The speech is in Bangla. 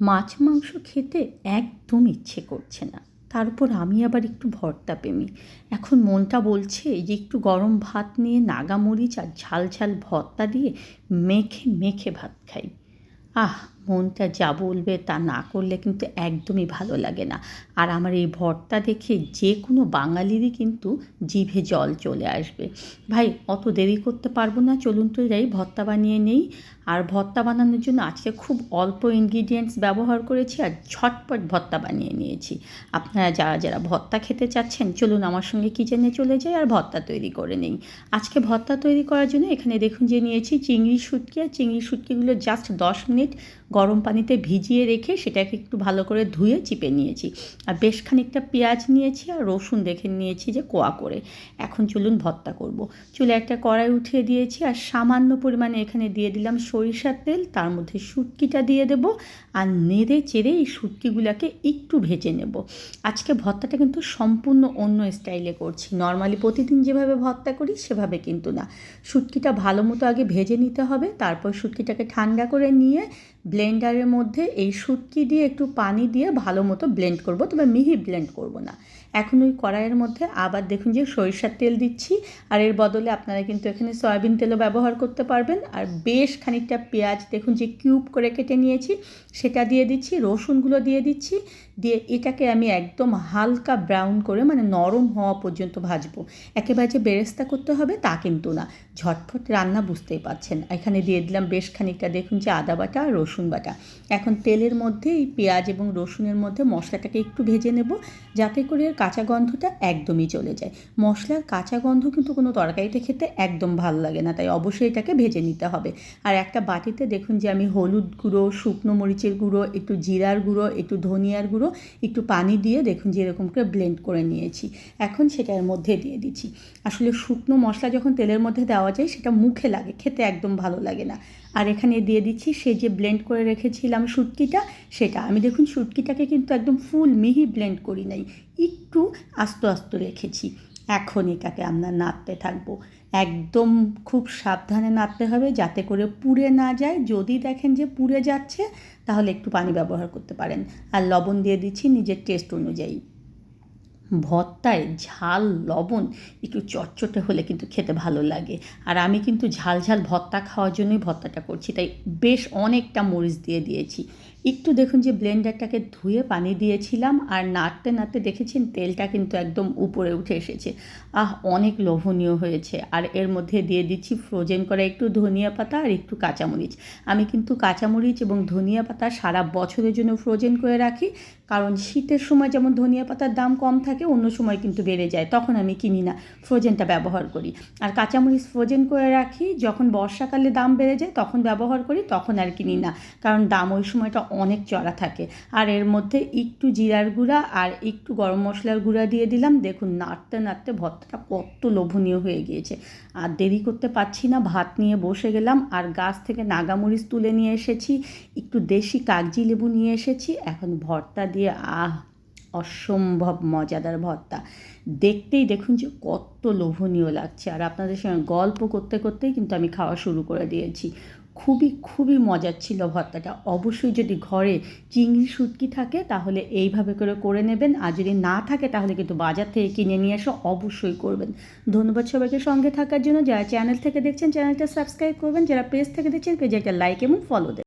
মাছ মাংস খেতে একদম ইচ্ছে করছে না। তারপর আমি আবার একটু ভর্তা প্রেমী। এখন মনটা বলছে যে একটু গরম ভাত নিয়ে নাগামরিচ আর ঝাল ঝাল ভর্তা দিয়ে মেখে মেখে ভাত খাই। আহ মনটা যা বলবে তা না করলে কিন্তু একদমই ভালো লাগে না। আর আমার এই ভর্তা দেখে যে কোনো বাঙালিরই কিন্তু জিভে জল চলে আসবে। ভাই, অত দেরি করতে পারব না, চলুন তো যাই, ভর্তা বানিয়ে নেই। আর ভর্তা বানানোর জন্য আজকে খুব অল্প ইনগ্রিডিয়েন্টস ব্যবহার করেছি আর ঝটপট ভর্তা বানিয়ে নিয়েছি। আপনারা যারা যারা ভর্তা খেতে চাচ্ছেন, চলুন আমার সঙ্গে কিচেনে চলে যাই আর ভর্তা তৈরি করে নেই। আজকে ভর্তা তৈরি করার জন্য এখানে দেখুন যে নিয়েছি চিংড়ি শুটকি, আর চিংড়ি শুটকিগুলো জাস্ট দশ মিনিট গরম পানিতে ভিজিয়ে রেখে সেটাকে একটু ভালো করে ধুয়ে চিপে নিয়েছি। আর বেশ খানিকটা পেঁয়াজ নিয়েছি আর রসুন দেখে নিয়েছি যে কোয়া করে। এখন চলুন ভর্তা করব। চুলে একটা কড়াই উঠিয়ে দিয়েছি আর সামান্য পরিমাণে এখানে দিয়ে দিলাম সরিষার তেল, তার মধ্যে শুটকিটা দিয়ে দেব আর নেড়ে চেড়ে এই শুটকিগুলোকে একটু ভেজে নেব। আজকে ভর্তাটা কিন্তু সম্পূর্ণ অন্য স্টাইলে করছি। নর্মালি প্রতিদিন যেভাবে ভর্তা করি সেভাবে কিন্তু না। শুটকিটা ভালো মতো আগে ভেজে নিতে হবে, তারপর শুটকিটাকে ঠান্ডা করে নিয়ে ব্লেন্ডারের মধ্যে এই শুটকি দিয়ে একটু পানি দিয়ে ভালো মতো ব্লেন্ড করব, তবে মিহি ব্লেন্ড করব না। এখন ওই কড়াইয়ের মধ্যে আবার দেখুন যে সরিষার তেল দিচ্ছি, আর এর বদলে আপনারা কিন্তু এখানে সয়াবিন তেলও ব্যবহার করতে পারবেন। আর বেশ খানিকটা পেঁয়াজ দেখুন যে কিউব করে কেটে নিয়েছি, সেটা দিয়ে দিচ্ছি, রসুনগুলো দিয়ে দিচ্ছি, দিয়ে এটাকে আমি একদম হালকা ব্রাউন করে মানে নরম হওয়া পর্যন্ত ভাজবো। একেবারে যে বেরেস্তা করতে হবে তা কিন্তু না, ঝটফট রান্না বুঝতেই পাচ্ছেন এখানে দিয়ে দিলাম বেশ খানিকটা দেখুন যে আদা বাটা আর রসুন বাটা। এখন তেলের মধ্যে এই পেঁয়াজ এবং রসুনের মধ্যে মশলাটাকে একটু ভেজে নেব, যাতে করে কাঁচা গন্ধটা একদমই চলে যায়। মশলার কাঁচা গন্ধ কিন্তু কোনো তরকারিতে খেতে একদম ভালো লাগে না, তাই অবশ্যই এটাকে ভেজে নিতে হবে। আর একটা বাটিতে দেখুন যে আমি হলুদ গুঁড়ো, শুকনো মরিচের গুঁড়ো, একটু জিরার গুঁড়ো, একটু ধনিয়ার গুঁড়ো, একটু পানি দিয়ে দেখুন যে এরকম করে ব্লেন্ড করে নিয়েছি। এখন সেটার মধ্যে দিয়ে দিচ্ছি। আসলে শুকনো মশলা যখন তেলের মধ্যে দেওয়া যায় সেটা মুখে লাগে, খেতে একদম ভালো লাগে না। আর এখানে দিয়ে দিচ্ছি সে যে ব্লেন্ড করে রেখেছিলাম শুটকিটা, সেটা। আমি দেখুন শুটকিটাকে কিন্তু একদম ফুল মিহি ব্লেন্ড করি নাই। একটু আস্ত আস্ত রেখেছি। এখন এটাকে আমরা নাড়তে থাকব। একদম খুব সাবধানে নাড়তে হবে যাতে করে পুড়ে না যায়। যদি দেখেন যে পুড়ে যাচ্ছে, তাহলে একটু পানি ব্যবহার করতে পারেন। আর লবণ দিয়ে দিচ্ছি নিজের টেস্ট অনুযায়ী। ভর্তায় ঝাল, লবণ একটু চটচটে হলে কিন্তু খেতে ভালো লাগে। আর আমি কিন্তু ঝাল ঝাল ভর্তা খাওয়ার জন্যই ভর্তাটা করছি। তাই বেশ অনেকটা মরিচ দিয়ে দিয়েছি। একটু দেখুন যে ব্লেন্ডারটাকে ধুয়ে পানি দিয়েছিলাম আর নাড়তে নাড়তে দেখেছেন তেলটা কিন্তু একদম উপরে উঠে এসেছে। আহ, অনেক লোভনীয় হয়েছে। আর এর মধ্যে দিয়ে দিচ্ছি ফ্রোজেন করা একটু ধনিয়া পাতা আর একটু কাঁচামরিচ। আমি কিন্তু কাঁচামরিচ এবং ধনিয়া পাতা সারা বছরের জন্য ফ্রোজেন করে রাখি। কারণ শীতের সময় যেমন ধনিয়া পাতার দাম কম থাকে, অন্য সময় কিন্তু বেড়ে যায়। তখন আমি কিনি না ফ্রোজেনটা ব্যবহার করি। আর কাঁচামরিচ ফ্রোজেন করে রাখি, যখন বর্ষাকালে দাম বেড়ে যায় তখন ব্যবহার করি, তখন আর কিনি না। কারণ দাম ওই সময়টা অনেক চড়া থাকে। আর এর মধ্যে একটু জিরার গুঁড়া আর একটু গরম মশলার গুঁড়া দিয়ে দিলাম। দেখুন, নাড়তে নাড়তে ভর্তাটা কত লোভনীয় হয়ে গিয়েছে। আর দেরি করতে পারছি না, ভাত নিয়ে বসে গেলাম। আর গাছ থেকে নাগামরিচ তুলে নিয়ে এসেছি, একটু দেশি কাগজি লেবু নিয়ে এসেছি। এখন ভর্তা দিয়ে, আহ, অসম্ভব মজাদার ভর্তা। দেখতেই দেখুন যে কত লোভনীয় লাগছে। আর আপনাদের সঙ্গে গল্প করতে করতেই কিন্তু আমি খাওয়া শুরু করে দিয়েছি। খুবই খুবই মজার ছিল ভর্তাটা। অবশ্যই যদি ঘরে চিংড়ি শুটকি থাকে, তাহলে এইভাবে করে করে নেবেন। আর যদি না থাকে, তাহলে কিন্তু বাজার থেকে কিনে নিয়ে এসে অবশ্যই করবেন। ধন্যবাদ সবাইকে সঙ্গে থাকার জন্য। যারা চ্যানেল থেকে দেখছেন চ্যানেলটা সাবস্ক্রাইব করবেন। যারা পেজ থেকে দেখছেন পেজে একটা লাইক এবং ফলো দেবেন।